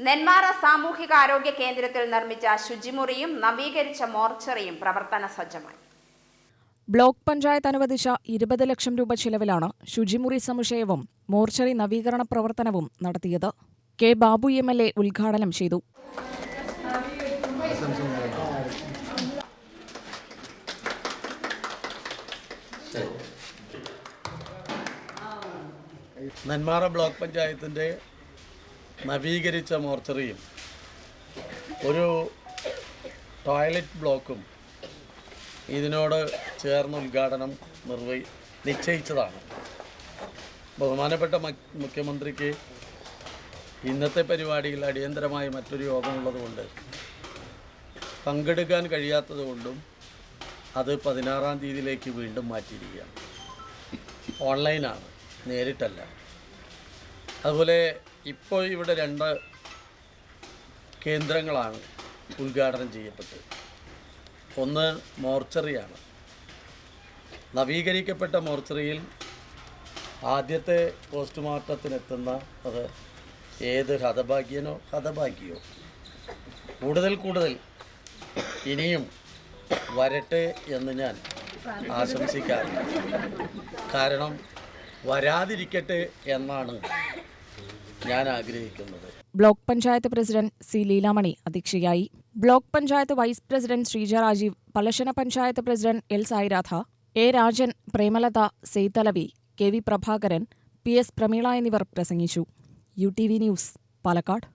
നെന്മാറ സാമൂഹികാരോഗ്യ കേന്ദ്രത്തിൽ നിർമ്മിച്ച ശുചിമുറിയും നവീകരിച്ച മോർച്ചറിയും പ്രവർത്തന സജ്ജമായി. ബ്ലോക്ക് പഞ്ചായത്ത് അനുവദിച്ച ഇരുപത് ലക്ഷം രൂപ ചിലവിലാണ് ശുചിമുറി സമുച്ചയവും മോർച്ചറി നവീകരണ പ്രവർത്തനവും നടത്തിയത്. K Babu M L A ഉദ്ഘാടനം ചെയ്തു. നെന്മാറ ബ്ലോക്ക് പഞ്ചായത്തിന്റെ നവീകരിച്ച മോർച്ചറിയും ഒരു ടോയ്ലറ്റ് ബ്ലോക്കും ഇതിനോട് ചേർന്ന് ഉദ്ഘാടനം നിർവഹി നിശ്ചയിച്ചതാണ്. ബഹുമാനപ്പെട്ട മുഖ്യമന്ത്രിക്ക് ഇന്നത്തെ പരിപാടിയിൽ അടിയന്തരമായി മറ്റൊരു യോഗമുള്ളതുകൊണ്ട് പങ്കെടുക്കാൻ കഴിയാത്തതുകൊണ്ടും അത് പതിനാറാം തീയതിയിലേക്ക് വീണ്ടും മാറ്റിയിരിക്കുകയാണ്. ഓൺലൈനാണ് നേരിട്ടല്ല. അതുപോലെ ഇപ്പോൾ ഇവിടെ രണ്ട് കേന്ദ്രങ്ങളാണ് ഉദ്ഘാടനം ചെയ്യപ്പെട്ടത്. ഒന്ന് മോർച്ചറിയാണ്. നവീകരിക്കപ്പെട്ട മോർച്ചറിയിൽ ആദ്യത്തെ പോസ്റ്റ്മോർട്ടത്തിനെത്തുന്ന അത് ഏത് ഹതഭാഗ്യനോ ഹതഭാഗ്യോ. കൂടുതൽ കൂടുതൽ ഇനിയും വരട്ടെ എന്ന് ഞാൻ ആശംസിക്കാറുണ്ട്. കാരണം വരാതിരിക്കട്ടെ എന്നാണ് ഞാൻ ആഗ്രഹിക്കുന്നത്. Block panchayat president C Leelamani അധ്യക്ഷയായി. Block panchayat vice president Sreeja Rajeev Palassana panchayat president L Sairadha A Rajan Premalatha Saithalavi K V Prabhakaran P S Prameela എന്നിവർ പ്രസംഗിച്ചു. U T V news Palakkad.